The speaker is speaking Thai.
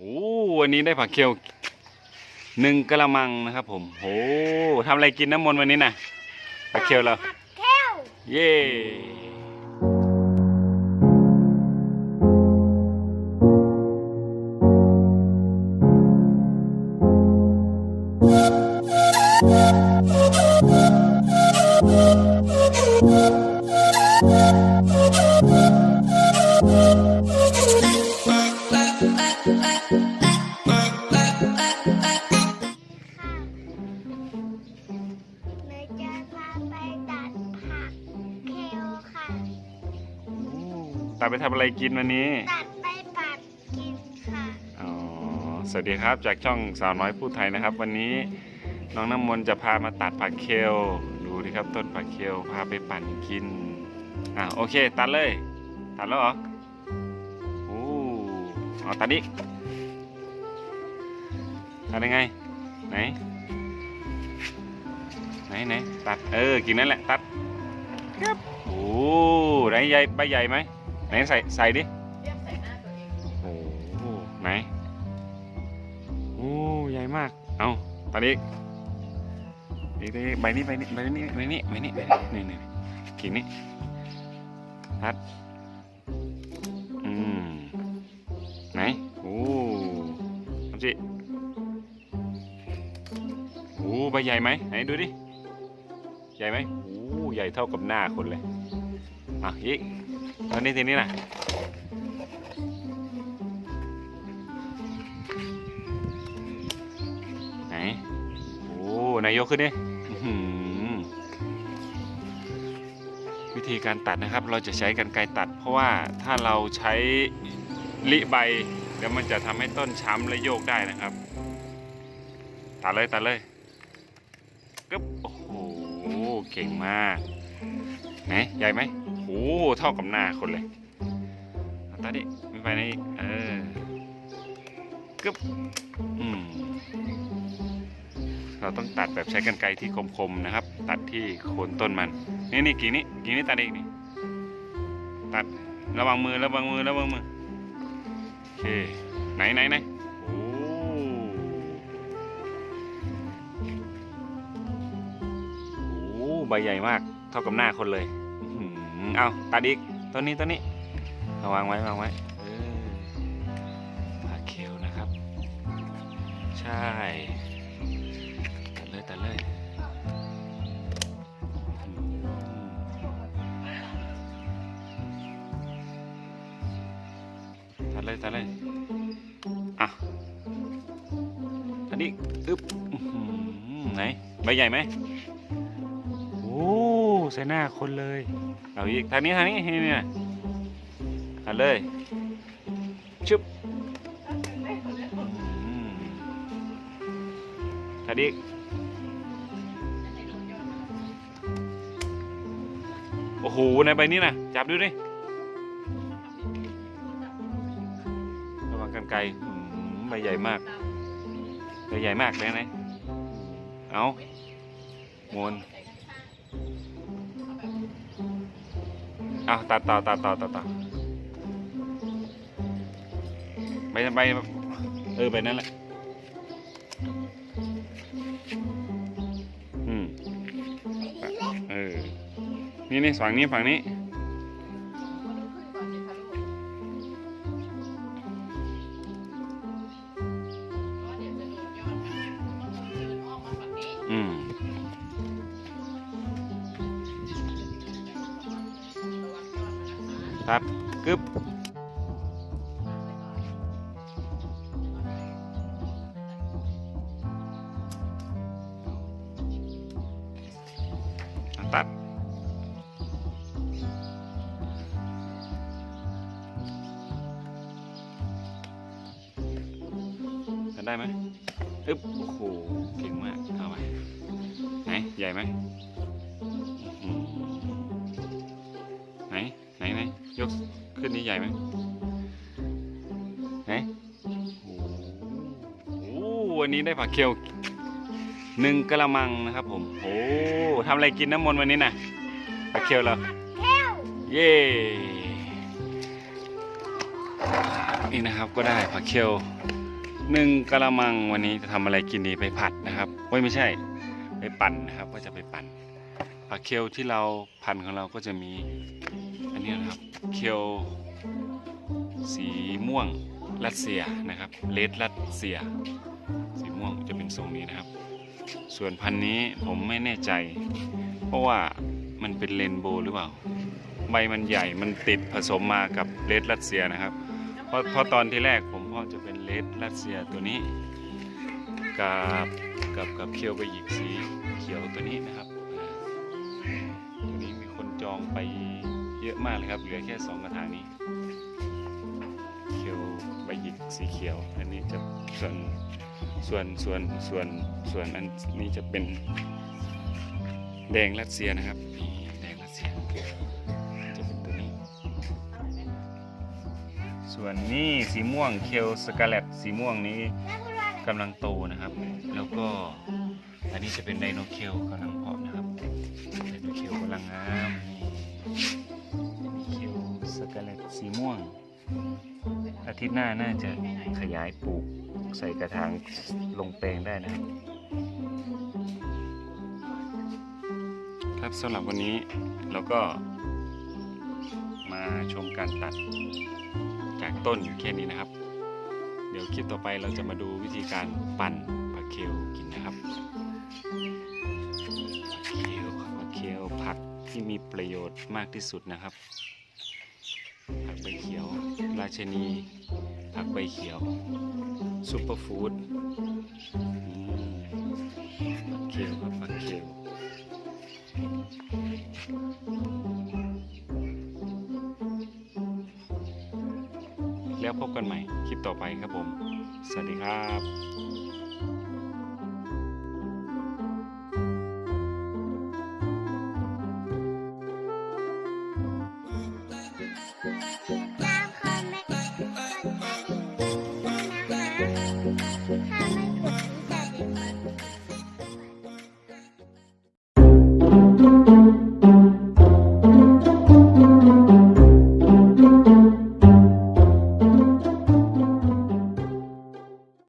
โอ้วันนี้ได้ผักเคียวหนึ่งกะละมังนะครับ ผมโอ้ทำอะไรกินน้ำมนต์วันนี้น่ะผักเคียวเราผักแก้วเย้ ตาไปทำอะไรกินวันนี้ ตัดไปผัดกินค่ะ อ๋อ สวัสดีครับจากช่องสาวน้อยพูดไทยนะครับ วันนี้น้องน้ำมนต์จะพามาตัดผักเคลดูดิครับต้นผักเคลพาไปปั่นกิน อะโอเค ตัดเลย ตัดแล้วเหรอโอ้เอาตัดอีกตัดยังไง ไหน ไหนไหนตัด เออ กินนั่นแหละ ตัดครับโอ้ไหนใหญ่ใบใหญ่ไหม ไหนใส่ใส่ดิเทียบใส่หน้าตัวเองโอ้โหไหนโอ้ใหญ่มาก เอาตอนนี้อีกทีใบนี้ใบนี้ใบนี้ใบนี้ใบนี้ใบนี้นี่นี่กิ่งนี้ทัดอืมไหนโอ้ทำสิโอ้ใบใหญ่ไหมไหนดูดิใหญ่ไหมโอ้ใหญ่เท่ากับหน้าคนเลยอะอีก ตอนนี้ทีนี้นะไหน โอ้นายยกขึ้นดิวิธีการตัดนะครับ เราจะใช้กันไกรตัด เพราะว่าถ้าเราใช้ลิใบเดี๋ยวมันจะทำให้ต้นช้ำและโยกได้นะครับ ตัดเลยตัดเลยกึ๊บโอ้โห เก่งมาก ไหน ใหญ่ไหม หเท่ากับหน้าคนเลยเอาดิมีไปไหนอีกเออกึบอืมเราต้องตัดแบบใช้กรรไกรที่คมๆนะครับ ตัดที่โคนต้นมัน นี่นี่กิ่นี้กิ่นี้ตัดเองนี่ตัดระวังมือระวังมือระวังมือโอเคไหนไหนไหนโอ้โหใบใหญ่มาก เท่ากับหน้าคนเลย อื้อหือเอาตัดอีกต้นนี้ต้นนี้เอาวางไว้วางไว้เออผักเขียวนะครับ ใช่ตัดเลยตัดเลยตัดเลยตัดเลยอะอันนี้อึ๊บอื้อหือไหนใบใหญ่ไหมโอ้ ใส่หน้าคนเลย เอาอีกทางนี้ทางนี้นี่นี่นะตัดเลยชึบอืมตัดอีกโอ้โหในใบนี้นะจับดูดิระวังกันไกลใบใหญ่มากใบใหญ่มากเลยนะเอามวน อาตัดต่อตัดต่อตัดต่อใบใบเออใบนั้นแหละอืมเออนี่นี่ฝั่งนี้ฝั่งนี้อืม ตัดกึบตัดตัดได้ไหมอึ๊บ โอ้โห เก่งมาก เอาไปไหน ใหญ่ไหม กขึ้นนี่ใหญ่ไหมไหนโอ้โหวันนี้ได้ผักเคียวหนึ่งกะละมังนะครับผม โอ้ทำอะไรกินน้ำมนต์วันนี้น่ะผักเคียวเราแก้วเย้ไปนี่นะครับก็ได้ผักเคียวหนึ่งกะละมังวันนี้จะทำอะไรกินดีไปผัดนะครับโอ้ยไม่ใช่ ไปปั่นนะครับ ก็จะไปปั่น ผักเคียวที่เราพันของเราก็จะมีอันนี้นะครับเคียวสีม่วงรัสเซียนะครับเลดรัสเซีย สีม่วงจะเป็นทรงนี้นะครับ ส่วนพันนี้ผมไม่แน่ใจ เพราะว่ามันเป็นเรนโบหรือเปล่าใบมันใหญ่มันติดผสมมากับเลดรัสเซียนะครับ เพราะเพราะตอนที่แรกผมพ่อจะเป็นเลดรัสเซียตัวนี้ กับกับกับเคียวไปอีกสีเขียวตัวนี้นะครับ ไปเยอะมากเลยครับ เหลือแค่สองกระถางนี้ เขียวใบหยิกสีเขียว อันนี้จะส่วนส่วนส่วนส่วนส่วนอันนี้จะเป็นแดงรัสเซียนะครับแดงรัสเซียจะเป็นตัวนี้ ส่วนนี้สีม่วงเคลสกาเลตสีม่วงนี้แม่พูดว่าอะไรกำลังโตนะครับ แล้วก็อันนี้จะเป็นไดโนเคลกำลังเพาะนะครับไดโนเคลกำลังงา สีม่วง อาทิตย์หน้าน่าจะขยายปลูกใส่กระถางลงแปลงได้นะครับ ครับสำหรับวันนี้เราก็มาชมการตัดจากต้นแค่นี้นะครับ เดี๋ยวคลิปต่อไปเราจะมาดูวิธีการปั่นผักเคลกินนะครับผักเคลผักเคลผักที่มีประโยชน์มากที่สุดนะครับผักใบเขียว ราชนี ผักใบเขียวซูเปอร์ฟู้ดผักเคลครับผักเคลแล้วพบกันใหม่คลิปต่อไปครับผม สวัสดีครับ